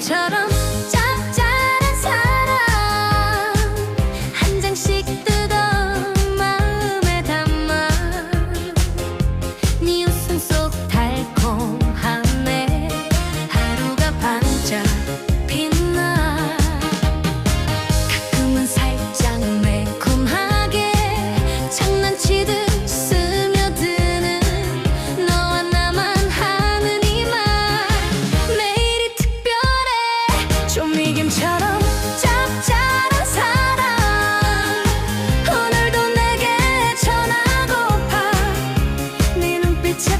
그림처럼 지금처럼 짭짤한 사랑. 오늘도 내게 전하고파 네 눈빛에